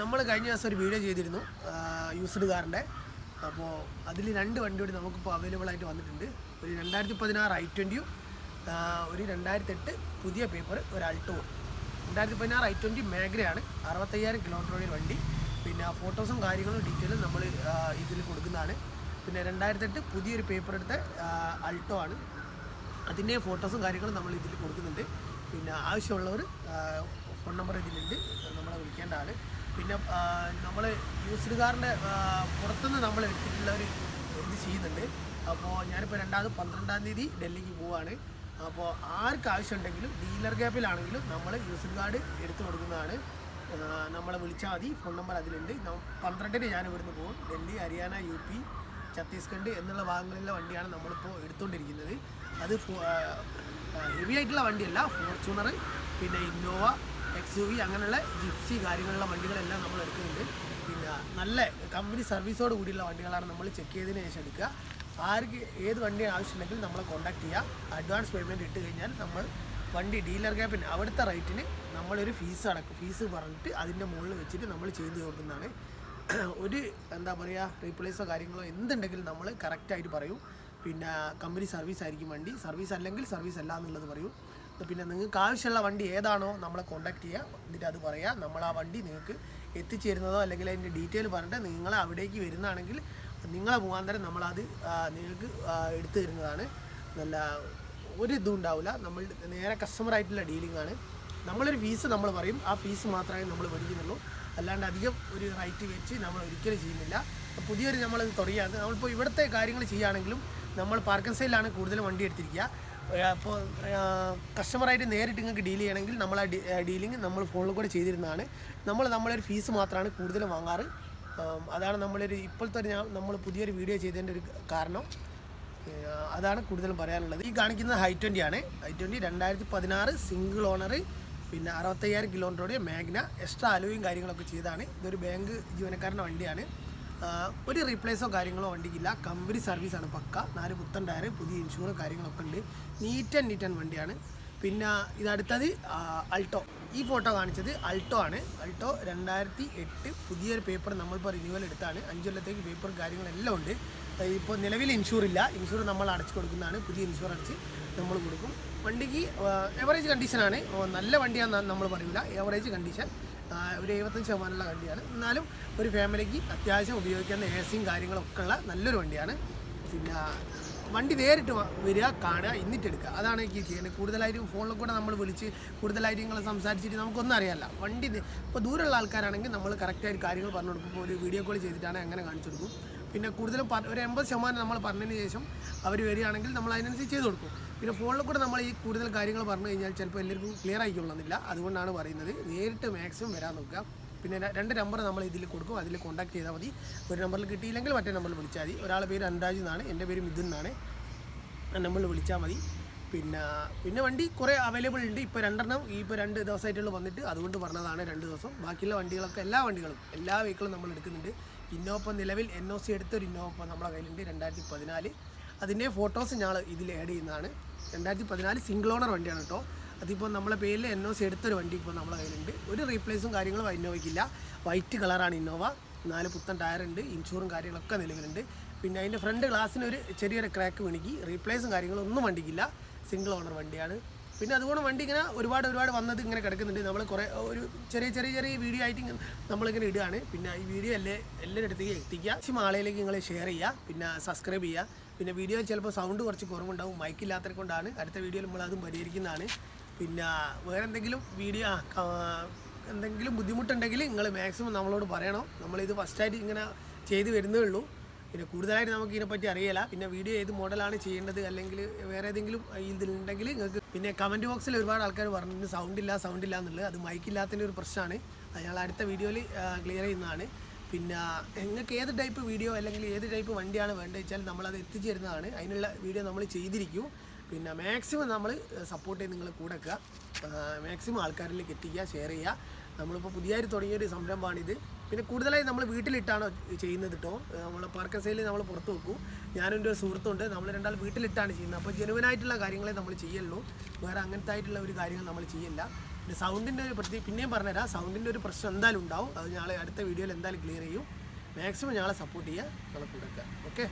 നമ്മൾ കഴിഞ്ഞ ദിവസം ഒരു വീഡിയോ ചെയ്തിരുന്നു യൂസ്ഡ് കാറിന്റെ അപ്പോൾ അതിൽ രണ്ട് വണ്ടി കൂടി നമുക്കിപ്പോൾ അവൈലബിൾ ആയിട്ട് വന്നിട്ടുണ്ട്. ഒരു രണ്ടായിരത്തി പതിനാറ് ഐ ട്വന്റിയും ഒരു രണ്ടായിരത്തി എട്ട് പുതിയ പേപ്പർ ഒരു അൾട്ടോവും രണ്ടായിരത്തി പതിനാറ് ഐ ട്വന്റി മേഖലയാണ് അറുപത്തയ്യായിരം കിലോമീറ്റർ ഓടിയ വണ്ടി. പിന്നെ ഫോട്ടോസും കാര്യങ്ങളും ഡീറ്റെയിലും നമ്മൾ ഇതിൽ കൊടുക്കുന്നതാണ്. പിന്നെ രണ്ടായിരത്തി എട്ട് പുതിയൊരു പേപ്പർ എടുത്ത അൾട്ടോ ആണ്. അതിന്റെ ഫോട്ടോസും കാര്യങ്ങളും നമ്മൾ ഇതിൽ കൊടുക്കുന്നുണ്ട്. പിന്നെ ആവശ്യമുള്ളവർ ഫോൺ നമ്പർ ഇതിലുണ്ട്. നമ്മളെ വിളിക്കേണ്ടതാണ് പിന്നെ നമ്മൾ യൂസ്ഡ് കാറിന്റെ പുറത്തുനിന്ന് നമ്മൾ എടുത്തിട്ടുള്ള ഒരു ഇത് ചെയ്യുന്നുണ്ട്? അപ്പോൾ ഞാനിപ്പോൾ രണ്ടാമത് പന്ത്രണ്ടാം തീയതി ഡൽഹിക്ക് പോവുകയാണ് അപ്പോൾ ആർക്ക് ആവശ്യമുണ്ടെങ്കിലും ഡീലർ ഗ്യാപ്പിലാണെങ്കിലും നമ്മൾ യൂസ്ഡ് കാർഡ് എടുത്തു കൊടുക്കുന്നതാണ്. നമ്മളെ വിളിച്ചാൽ മതി. ഫോൺ നമ്പർ അതിലുണ്ട്. പന്ത്രണ്ടിന് ഞാൻ ഇവിടുന്ന് പോകും. ഡൽഹി ഹരിയാന യു പി ഛത്തീസ്ഗഡ് എന്നുള്ള ഭാഗങ്ങളിലെ വണ്ടിയാണ് നമ്മളിപ്പോൾ എടുത്തുകൊണ്ടിരിക്കുന്നത് അത് ഹെവി ആയിട്ടുള്ള വണ്ടിയല്ല. ഫോർച്യൂണർ പിന്നെ ഇന്നോവ എക്സ് യു വി അങ്ങനെയുള്ള ജിപ്സി കാര്യങ്ങളുള്ള വണ്ടികളെല്ലാം നമ്മൾ എടുക്കുന്നുണ്ട്. പിന്നെ നല്ല കമ്പനി സർവീസോട് കൂടിയുള്ള വണ്ടികളാണ് നമ്മൾ ചെക്ക് ചെയ്തതിന് ശേഷം എടുക്കുക. ആർക്ക് ഏത് വണ്ടി ആവശ്യമുണ്ടെങ്കിൽ നമ്മളെ കോൺടാക്ട് ചെയ്യുക. അഡ്വാൻസ് പേയ്മെന്റ് ഇട്ട് കഴിഞ്ഞാൽ നമ്മൾ വണ്ടി ഡീലർ ക്യാപ്പിന് അവിടുത്തെ റേറ്റിന് നമ്മളൊരു ഫീസ് അടക്കും. ഫീസ് പറഞ്ഞിട്ട് അതിന്റെ മുകളിൽ വെച്ചിട്ട് നമ്മൾ ചെയ്തു കൊടുക്കുന്നതാണ് ഒരു എന്താ പറയുക റീപ്ലേസോ കാര്യങ്ങളോ എന്തുണ്ടെങ്കിലും നമ്മൾ കറക്റ്റായിട്ട് പറയും. പിന്നെ കമ്പനി സർവീസ് ആയിരിക്കും വണ്ടി. സർവീസ് അല്ലെങ്കിൽ സർവീസ് അല്ല എന്നുള്ളത് പറയും. പിന്നെ നിങ്ങൾക്ക് ആവശ്യമുള്ള വണ്ടി ഏതാണോ നമ്മളെ കോൺടാക്ട് ചെയ്യുക. എന്നിട്ട് അത് പറയുക നമ്മൾ ആ വണ്ടി നിങ്ങൾക്ക് എത്തിച്ചേരുന്നതോ അല്ലെങ്കിൽ അതിന്റെ ഡീറ്റെയിൽ പറഞ്ഞിട്ട് നിങ്ങൾ അവിടേക്ക് വരുന്നതാണെങ്കിൽ നിങ്ങളെ മുഖാന്തരം നമ്മളത് നിങ്ങൾക്ക് എടുത്തു തരുന്നതാണ്. നല്ല ഒരു ഇതും ഉണ്ടാവില്ല. നമ്മൾ നേരെ കസ്റ്റമർ ആയിട്ടുള്ള ഡീലിംഗ് ആണ്. നമ്മളൊരു ഫീസ് നമ്മൾ പറയും. ആ ഫീസ് മാത്രമേ നമ്മൾ മേടിക്കുന്നുള്ളൂ. അല്ലാണ്ട് അധികം ഒരു റൈറ്റ് വെച്ച് നമ്മൾ ഒരിക്കലും ചെയ്യുന്നില്ല. പുതിയൊരു നമ്മളത് തുടങ്ങിയാണ് നമ്മളിപ്പോൾ ഇവിടുത്തെ കാര്യങ്ങൾ ചെയ്യുകയാണെങ്കിലും നമ്മൾ പാർക്കിംഗ് സൈഡിലാണ് കൂടുതലും വണ്ടി എടുത്തിരിക്കുക. അപ്പോൾ കസ്റ്റമറായിട്ട് നേരിട്ട് നിങ്ങൾക്ക് ഡീൽ ചെയ്യണമെങ്കിൽ നമ്മൾ ആ ഡീലിംഗ് നമ്മൾ ഫോണിൽ കൂടെ ചെയ്തിരുന്നതാണ്. നമ്മൾ നമ്മളൊരു ഫീസ് മാത്രമാണ് കൂടുതൽ വാങ്ങാറ്. അതാണ് നമ്മളൊരു ഇപ്പോഴത്തെ ഒരു നമ്മൾ പുതിയൊരു വീഡിയോ ചെയ്തതിന്റെ ഒരു കാരണം. അതാണ് കൂടുതലും പറയാനുള്ളത്. ഈ കാണിക്കുന്നത് ഹൈ ട്വന്റി ആണ്. ഹൈ ട്വന്റി രണ്ടായിരത്തി പതിനാറ് സിംഗിൾ ഓണർ പിന്നെ അറുപത്തയ്യായിരം കിലോമീറ്ററോടെ മാഗ്ന എക്സ്ട്രാ അലോയും കാര്യങ്ങളൊക്കെ ചെയ്താണ് ഇതൊരു ബാങ്ക് ജീവനക്കാരന്റെ വണ്ടിയാണ്. ഒരു റീപ്ലേസോ കാര്യങ്ങളോ വണ്ടിക്കില്ല. കമ്പനി സർവീസാണ് പക്ക. നാല് പുത്തൻ ടയർ പുതിയ ഇൻഷുർ കാര്യങ്ങളൊക്കെ ഉണ്ട്. നീറ്റ് ആൻഡ് നീറ്റ് ആൻഡ് വണ്ടിയാണ്. പിന്നെ ഇതടുത്തത് അൾട്ടോ ഈ ഫോട്ടോ കാണിച്ചത് അൾട്ടോ ആണ്. അൾട്ടോ രണ്ടായിരത്തി എട്ട് പുതിയൊരു പേപ്പർ നമ്മളിപ്പോൾ റിന്യൂവൽ എടുത്താണ്. അഞ്ച് കൊല്ലത്തേക്ക് പേപ്പർ കാര്യങ്ങളെല്ലാം ഉണ്ട്. ഇപ്പോൾ നിലവിൽ ഇൻഷൂർ ഇല്ല. ഇൻഷൂർ നമ്മൾ അടച്ചു കൊടുക്കുന്നതാണ്. പുതിയ ഇൻഷൂർ അടച്ച് നമ്മൾ കൊടുക്കും. വണ്ടിക്ക് എവറേജ് കണ്ടീഷനാണ് നല്ല വണ്ടിയാണെന്ന് നമ്മൾ പറയില്ല എവറേജ് കണ്ടീഷൻ ഒരു എഴുപത്തഞ്ച് ശതമാനമുള്ള വണ്ടിയാണ്. എന്നാലും ഒരു ഫാമിലിക്ക് അത്യാവശ്യം ഉപയോഗിക്കുന്ന എ സിയും കാര്യങ്ങളൊക്കെ ഉള്ള നല്ലൊരു വണ്ടിയാണ്. പിന്നെ വണ്ടി നേരിട്ട് വരിക കാണുക എന്നിട്ട് എടുക്കുക അതാണ് എനിക്ക് ചെയ്യുന്നത്. കൂടുതലായിട്ടും ഫോണിൽ കൂടെ നമ്മൾ വിളിച്ച് കൂടുതലായിട്ട് നിങ്ങൾ സംസാരിച്ചിട്ട് നമുക്കൊന്നും അറിയാമല്ല വണ്ടി ഇപ്പോൾ ദൂരമുള്ള ആൾക്കാരാണെങ്കിൽ നമ്മൾ കറക്റ്റായിട്ട് കാര്യങ്ങൾ പറഞ്ഞു കൊടുക്കും. ഒരു വീഡിയോ കോൾ ചെയ്തിട്ടാണ് അങ്ങനെ കാണിച്ചു കൊടുക്കും. പിന്നെ കൂടുതലും ഒരു എൺപത് ശതമാനം നമ്മൾ പറഞ്ഞതിന് ശേഷം അവർ വരികയാണെങ്കിൽ നമ്മൾ അതിനനുസരിച്ച് ചെയ്ത് കൊടുക്കും. പിന്നെ ഫോണിൽ കൂടെ നമ്മൾ ഈ കൂടുതൽ കാര്യങ്ങൾ പറഞ്ഞു കഴിഞ്ഞാൽ ചിലപ്പോൾ എല്ലാവർക്കും ക്ലിയർ ആയിക്കൊള്ളുന്നില്ല. അതുകൊണ്ടാണ് പറയുന്നത്. നേരിട്ട് മാക്സിമം വരാൻ നോക്കുക. പിന്നെ രണ്ട് നമ്പർ നമ്മൾ ഇതിൽ കൊടുക്കും. അതിൽ കോൺടാക്ട് ചെയ്താൽ മതി. ഒരു നമ്പറിൽ കിട്ടിയില്ലെങ്കിൽ മറ്റേ നമ്പറിൽ വിളിച്ചാൽ മതി. ഒരാളെ പേര് അൻരാജ് എന്നാണ്. എന്റെ പേര് മിഥുൻ എന്നാണ്. നമ്പറിൽ വിളിച്ചാൽ മതി. പിന്നെ പിന്നെ വണ്ടി കുറേ അവൈലബിൾ ഉണ്ട്. ഇപ്പോൾ രണ്ടെണ്ണം ഈ ഇപ്പോൾ രണ്ട് ദിവസമായിട്ടുള്ള വന്നിട്ട് അതുകൊണ്ട് പറഞ്ഞതാണ് രണ്ട് ദിവസം. ബാക്കിയുള്ള വണ്ടികളൊക്കെ എല്ലാ വണ്ടികളും എല്ലാ വെഹിക്കിളും നമ്മൾ എടുക്കുന്നുണ്ട്. ഇന്നോപ്പ നിലവിൽ എൻ ഒ സി എടുത്തൊരു ഇന്നോപ്പം നമ്മളെ കയ്യിലുണ്ട് രണ്ടായിരത്തി പതിനാല്. അതിന്റെ ഫോട്ടോസ് ഞങ്ങൾ ഇതിൽ ആഡ് ചെയ്യുന്നതാണ്. രണ്ടായിരത്തി പതിനാല് സിംഗിൾ ഓണർ വണ്ടിയാണ് കേട്ടോ. അതിപ്പോൾ നമ്മളെ പേരിൽ എൻ ഒ സി എടുത്തൊരു വണ്ടി ഇപ്പോൾ നമ്മളെ കയ്യിലുണ്ട്. ഒരു റീപ്ലേസും കാര്യങ്ങളും ഇന്നോവയ്ക്കില്ല വൈറ്റ് കളറാണ് ഇന്നോവ നാല് പുത്തൻ ടയറുണ്ട് ഇൻഷൂറും കാര്യങ്ങളൊക്കെ നിലവിലുണ്ട്. പിന്നെ അതിന്റെ ഫ്രണ്ട് ഗ്ലാസ്സിന് ഒരു ചെറിയൊരു ക്രാക്ക് വീണിക്ക്. റീപ്ലേസും കാര്യങ്ങളും ഒന്നും വണ്ടിക്കില്ല സിംഗിൾ ഓണർ വണ്ടിയാണ്. പിന്നെ അതുകൊണ്ട് വണ്ടി ഇങ്ങനെ ഒരുപാട് ഒരുപാട് വന്നത് ഇങ്ങനെ കിടക്കുന്നുണ്ട്. നമ്മൾ കുറേ ഒരു ചെറിയ ചെറിയ ചെറിയ വീഡിയോ ആയിട്ട് നമ്മളിങ്ങനെ ഇടുകയാണ്. പിന്നെ ഈ വീഡിയോ എല്ലാ എല്ലാവരുടെ അടുത്തേക്ക് എത്തിക്കുക. മാളയിലേക്ക് നിങ്ങൾ ഷെയർ ചെയ്യുക. പിന്നെ സബ്സ്ക്രൈബ് ചെയ്യുക. പിന്നെ വീഡിയോയിൽ ചിലപ്പോൾ സൗണ്ട് കുറച്ച് കുറവുണ്ടാവും. മൈക്കില്ലാത്തത് കൊണ്ടാണ്. അടുത്ത വീഡിയോയിൽ നമ്മൾ അതും പരിഹരിക്കുന്നതാണ്. പിന്നെ വേറെ എന്തെങ്കിലും വീഡിയോ എന്തെങ്കിലും ബുദ്ധിമുട്ടുണ്ടെങ്കിൽ നിങ്ങൾ മാക്സിമം നമ്മളോട് പറയണം. നമ്മളിത് ഫസ്റ്റായിട്ട് ഇങ്ങനെ ചെയ്ത് വരുന്നേ ഉള്ളൂ. പിന്നെ കൂടുതലായിട്ട് നമുക്ക് ഇതിനെപ്പറ്റി അറിയില്ല പിന്നെ വീഡിയോ ഏത് മോഡലാണ് ചെയ്യേണ്ടത്? അല്ലെങ്കിൽ വേറെ ഏതെങ്കിലും ഇതിലുണ്ടെങ്കിൽ നിങ്ങൾക്ക് പിന്നെ കമന്റ് ബോക്സിൽ ഒരുപാട് ആൾക്കാർ പറഞ്ഞു സൗണ്ട് ഇല്ല സൗണ്ട് ഇല്ല എന്നുള്ളത്. അത് മൈക്കില്ലാത്തതിന്റെ ഒരു പ്രശ്നമാണ്. അത് ഞങ്ങൾ അടുത്ത വീഡിയോയിൽ ക്ലിയർ ചെയ്യുന്നതാണ്. പിന്നെ നിങ്ങൾക്ക് ഏത് ടൈപ്പ് വീഡിയോ അല്ലെങ്കിൽ ഏത് ടൈപ്പ് വണ്ടിയാണ് വേണ്ടത് വെച്ചാൽ നമ്മളത് എത്തിച്ചു തരുന്നതാണ് അതിനുള്ള വീഡിയോ നമ്മൾ ചെയ്തിരിക്കും. പിന്നെ മാക്സിമം നമ്മൾ സപ്പോർട്ട് ചെയ്ത് നിങ്ങൾ കൂടെ മാക്സിമം ആൾക്കാരിലേക്ക് എത്തിക്കുക ഷെയർ ചെയ്യുക. നമ്മളിപ്പോൾ പുതിയതായിട്ട് തുടങ്ങിയൊരു സംരംഭമാണിത്. പിന്നെ കൂടുതലായി നമ്മൾ വീട്ടിലിട്ടാണ് ചെയ്യുന്നത് കേട്ടോ നമ്മൾ പാർക്ക സൈഡിൽ നമ്മൾ പുറത്ത് വെക്കും. ഞാനും എന്റെ ഒരു സുഹൃത്തുണ്ട്. നമ്മൾ രണ്ടാൾ വീട്ടിലിട്ടാണ് ചെയ്യുന്നത്. അപ്പോൾ ജനുവനായിട്ടുള്ള കാര്യങ്ങളെ നമ്മൾ ചെയ്യുള്ളൂ വേറെ അങ്ങനത്തെ ആയിട്ടുള്ള ഒരു കാര്യങ്ങൾ നമ്മൾ ചെയ്യില്ല പിന്നെ സൗണ്ടിന്റെ ഒരു പ്രതി പിന്നെയും പറഞ്ഞുതരാം. സൗണ്ടിന്റെ ഒരു പ്രശ്നം എന്തായാലും ഉണ്ടാവും. അത് ഞാൾ അടുത്ത വീഡിയോയിൽ എന്തായാലും ക്ലിയർ ചെയ്യും. മാക്സിമം ഞങ്ങളെ സപ്പോർട്ട് ചെയ്യുക. ഞങ്ങളെ കൂടെ ഓക്കെ